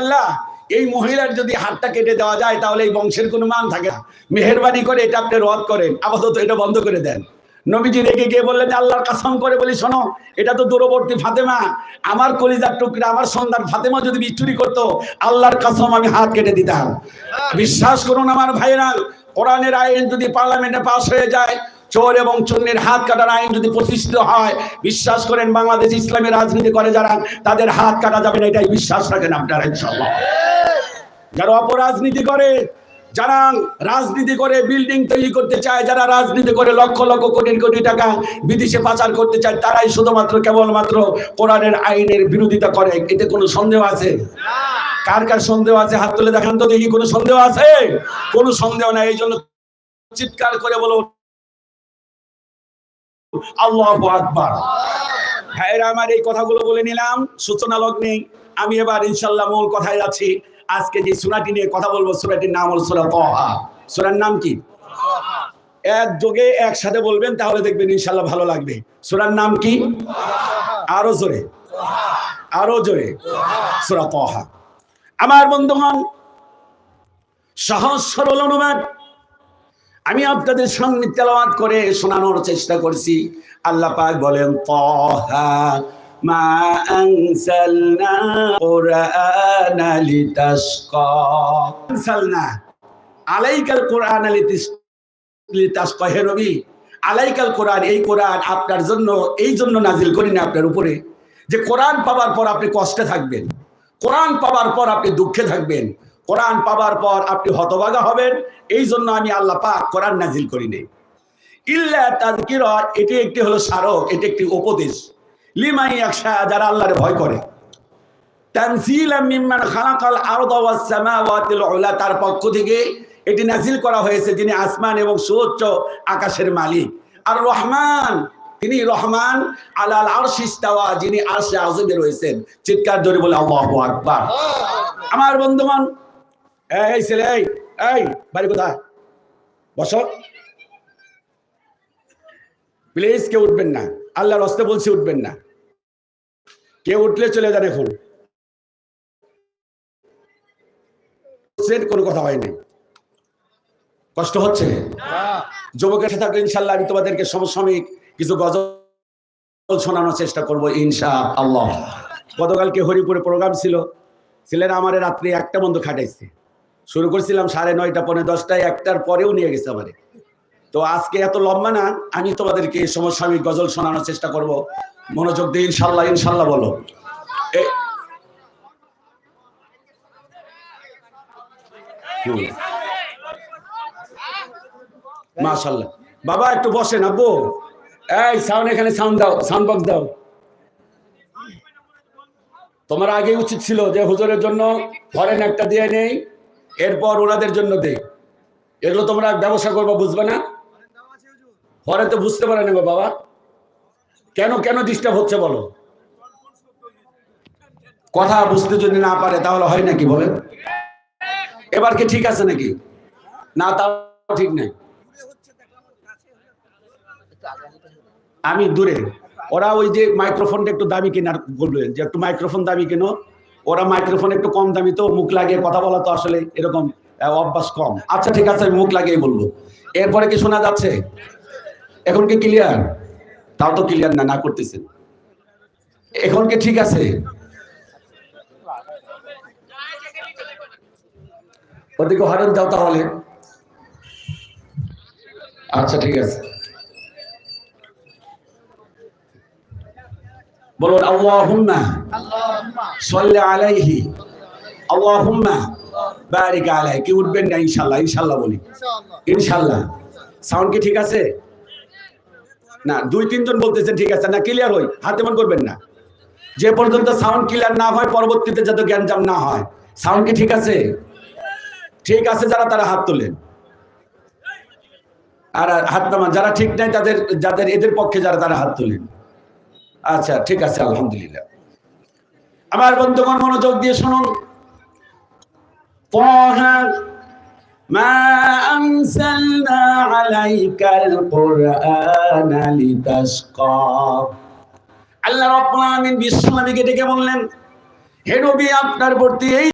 আল্লাহ, এই মহিলার যদি হাতটা কেটে দেওয়া যায়, তাহলে এই বংশের কোনো মান থাকে না। মেহরবানি করে এটা আপনি রদ করেন, আপাতত এটা বন্ধ করে দেন। নবীজি রেগে গিয়ে বললেন আল্লাহর কাসম করে বলি, শোনো, এটা তো দূরবর্তী ফাতেমা। আমার কলিজার টুকরা, আমার সন্তান ফাতেমা যদি বিচুরি করতো, আল্লাহর কাসম আমি হাত কেটে দিতাম। বিশ্বাস করুন আমার ভাইরা কোরআনের আইন যদি পার্লামেন্টে পাশ হয়ে যায় চোর এবং চন্নের হাত কাটার আইন যদি প্রতিষ্ঠিত হয়, বিশ্বাস করেন বাংলাদেশ ইসলামী রাজনীতি করে যারা, তাদের হাত কাটা যাবে না, এটাই বিশ্বাস রাখেন আপনারা ইনশাল্লাহ যারা অপরাজনীতি করে, যারা রাজনীতি করে বিল্ডিং তৈরি করতে চায়, যারা রাজনীতি করে লক্ষ লক্ষ কোটি কোটি টাকা বিদেশে পাচার করতে চায়, তারাই শুধুমাত্র, কেবলমাত্র কোরআনের আইনের বিরোধিতা করে। এতে কোনো সন্দেহ আছে? কার কার সন্দেহ আছে? হাত তুলে দেখান তো দেখি, কোনো সন্দেহ আছে? কোনো সন্দেহ নাই এই জন্য চিৎকার করে বলো আল্লাহ আকবার। ভাইরা আমার এই কথাগুলো বলে নিলাম, সূচনা লগ্নে আমি এবার ইনশাল্লাহ মূল কথায় যাচ্ছি। আজকে যে সুরাটি নিয়ে কথা বলব, সুরাটির নাম হল সুরা তহা সুরার নাম কি? এক যোগে একসাথে বলবেন, তাহলে দেখবেন ইনশাল্লাহ ভালো লাগবে। সুরার নাম কি? আরও জোরে। আরও জোরে। সুরা তহা আমার বন্ধুগণ, সহজ সরল অনুবাদ আমি আপনাদের সঙ্গে তেলাওয়াত করে শোনানোর চেষ্টা করছি। আল্লাহ পাক বলেন, তহা মা আনসালনা কুরআনা লিতাশকা। আনসালনা, আলাইকাল কুরআনা লিতাশকা, হে নবী, আলাইকাল কোরআন, এই কোরআন আপনার জন্য, এই জন্য নাজিল করি না আপনার উপরে। যে কোরআন পাওয়ার পর আপনি কষ্টে থাকবেন, কোরআন পাওয়ার পর আপনি দুঃখে থাকবেন কোরআন পাবার পর আপনি হতভাগা হবেন, এই জন্য আমি আল্লাহ পাক কোরআন নাজিল করি নেই। ইল্লা তাযকিরা, এটি একটি হলো স্মারক, এটি একটি উপদেশ। লিমাই একশা যারা আল্লাহর ভয় করে। তার পক্ষ থেকে এটি নাজিল করা হয়েছে যিনি আসমান এবং সুউচ্চ আকাশের মালিক। আর রহমান, তিনি রহমান, আলাল আরশিস্তাওয়া যিনি আরশে আযমে রয়েছেন। চিৎকার ধরে বলে আল্লাহু আকবার। আমার বন্ধুগণ এই ছেলে, এই এই, বাড়ি কোথায়? বসো। প্লিজ কেউ উঠবেন না। আল্লাহর হস্তে বলছি উঠবেন না। কেউ উঠলে চলে যান এখন। কোনো কথা হয়নি কষ্ট হচ্ছে? যুবকের সাথে থাকলে ইনশাল্লাহ আমি তোমাদেরকে সমসাময়িক কিছু গজল শোনানোর চেষ্টা করব ইনশা আল্লাহ গতকালকে হরিপুরে প্রোগ্রাম ছিল। ছেলেরা আমার রাত্রে একটা বন্ধ খাটাইছে। শুরু করছিলাম সাড়ে নয়টা পনেরো দশটায়, একটার পরেও নিয়ে গেছে আমারে। তো আজকে এত লম্বা না, আমি তোমাদেরকে সমসাময়িক গজল শোনানোর চেষ্টা করব। মনোযোগ দিয়ে ইনশাল্লাহ ইনশাল্লাহ বলো। মাশাল্লাহ। বাবা, একটু বসেন আব্বু। এই সাউন্ড এখানে সাউন্ড দাও সাউন্ড বক্স দাও। তোমার আগে উচিত ছিল যে হুজুরের জন্য ফরেন একটা দিয়ে নেই। এরপর ওনাদের জন্য দে এগুলো তোমরা ব্যবসা করব, বুঝবে না? পরে তো বুঝতে পারে না বাবা। কেন কেন ডিস্টার্ব হচ্ছে বলো? কথা বুঝতে যদি না পারে তাহলে হয় নাকি বলেন এবার কি ঠিক আছে নাকি? না, তাও ঠিক নেই। আমি দূরে। ওরা ওই যে মাইক্রোফোনটা একটু দামি কেনার বলবেন যে একটু মাইক্রোফোন দামি কেন। ওরা মাইক্রোফোন একটু কম দামি তো, মুখ লাগিয়ে কথা বলা তো আসলে এরকম অভ্যাস কম। আচ্ছা ঠিক আছে, আমি মুখ লাগিয়ে বলব। এরপরে কি শোনা যাচ্ছে? এখন কি ক্লিয়ার তাও তো ক্লিয়ার না না করতেছেন এখন কি ঠিক আছে? ওদিকে হরেন দাও তাহলে। আচ্ছা ঠিক আছে। বলুন আল্লাহুম্মা। সাল্লি আলাইহি। আল্লাহুম্মা। বারিক আলাইহি। কি উঠবেন না ইনশাআল্লাহ ইনশাআল্লাহ বলি। ইনশাআল্লাহ। সাউন্ড কি ঠিক আছে? না দুই তিনজন বলতেছেন ঠিক আছে না ক্লিয়ার হই হাতে মন করবেন না। যে পর্যন্ত সাউন্ড ক্লিয়ার না হয় পরবর্তীতে যাতে জ্ঞানজাম না হয়। সাউন্ড কি ঠিক আছে? ঠিক আছে যারা তারা হাত তোলেন। আর আর হাত নামান যারা ঠিক নাই তাদের যাদের এদের পক্ষে যারা তারা হাত তোলেন। আচ্ছা ঠিক আছে আলহামদুলিল্লাহ আমার বন্ধুগণ মনোযোগ দিয়ে শুনুন طه ما أنزلنا عليك القرآن لتشقى আল্লাহ রব্বুল আলামিন বিশ্ব নবীকে ডেকে বললেন হে নবী আপনার প্রতি এই